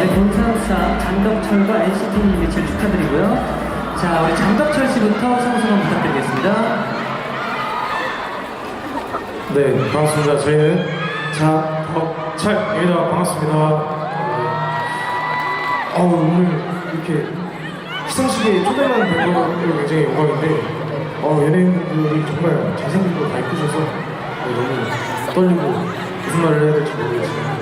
네, 우리 본사업사 장덕철과 NCT님의 제일 축하드리고요. 자, 우리 장덕철 씨부터 성소감 부탁드리겠습니다. 네, 반갑습니다. 저희는 자덕철입니다. 반갑습니다. 네. 어우, 오늘 이렇게 시상식에 초대만 된 것도 굉장히 영광인데, 어, 연예인분들이 정말 잘생긴 거다 이쁘셔서 네, 어, 너무 떨리고 무슨 말을 해야 될지 모르겠지만,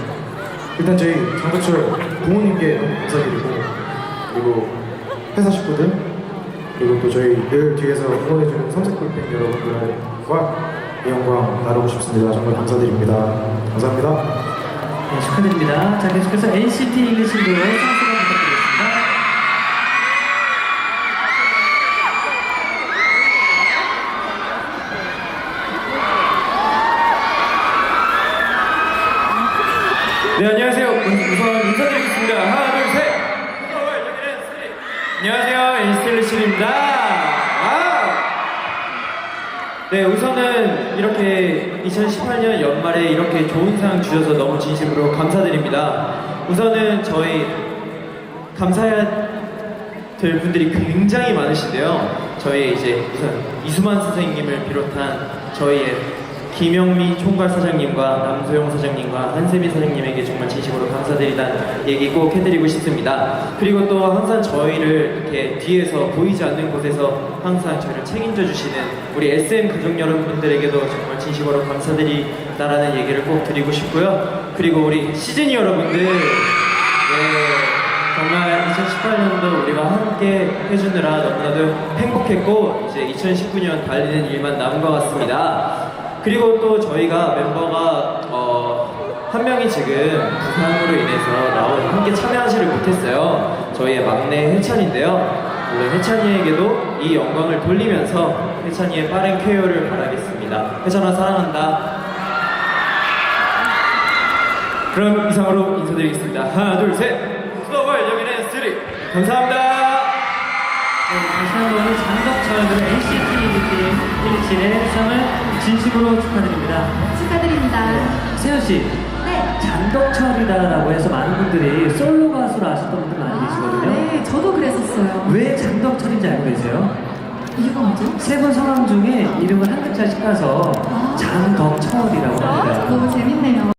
일단 저희 장덕철 부모님께 너무 감사드리고, 그리고 회사 식구들, 그리고 또 저희 늘 뒤에서 응원해주는 삼색골팬 여러분들과 이 영광 나누고 싶습니다. 정말 감사드립니다. 감사합니다. 네, 축하드립니다. 자, 계속해서 NCT 잉글리시로 성수만 부탁드리겠습니다. 네 안녕하세요. 우- 우선 인사드리겠습니다. 하나 둘 셋. 안녕하세요 인스틸리실입니다. 아! 네 우선은 이렇게 2018년 연말에 이렇게 좋은 상 주셔서 너무 진심으로 감사드립니다. 우선은 저희 감사해야 될 분들이 굉장히 많으신데요. 저희 이제 우선 이수만 선생님을 비롯한 저희의 김영미 총괄 사장님과 남소영 사장님과 한세미 사장님에게 정말 진심으로 감사드리다는 얘기 꼭 해드리고 싶습니다. 그리고 또 항상 저희를 이렇게 뒤에서 보이지 않는 곳에서 항상 저희를 책임져 주시는 우리 SM 가족 여러분들에게도 정말 진심으로 감사드리다라는 얘기를 꼭 드리고 싶고요. 그리고 우리 시즈니 여러분들, 네, 정말 2018년도 우리가 함께 해주느라 너무나도 행복했고 이제 2019년 달리는 일만 남은 것 같습니다. 그리고 또 저희가 멤버가 어, 한 명이 지금 부상으로 인해서 나오 함께 참여하지를 못했어요. 저희의 막내 해찬인데요. 물론 해찬이에게도 이 영광을 돌리면서 해찬이의 빠른 쾌유를 바라겠습니다. 해찬아 사랑한다. 그럼 이상으로 인사드리겠습니다. 하나, 둘, 셋. 슬로벌 여기는 스트리. 감사합니다. 네, 다시 한번 장덕철 그리고 NCT 잉글리시의 수상을 진심으로 축하드립니다. 축하드립니다. 세현 씨, 네. 장덕철이다라고 해서 많은 분들이 솔로 가수로 아셨던 분들 많이 계시거든요. 네, 저도 그랬었어요. 왜 장덕철인지 알고 계세요? 이유가 뭐죠? 세 분 성함 중에 이름을 한 글자씩 까서 아. 장덕철이라고 합니다. 너무 재밌네요.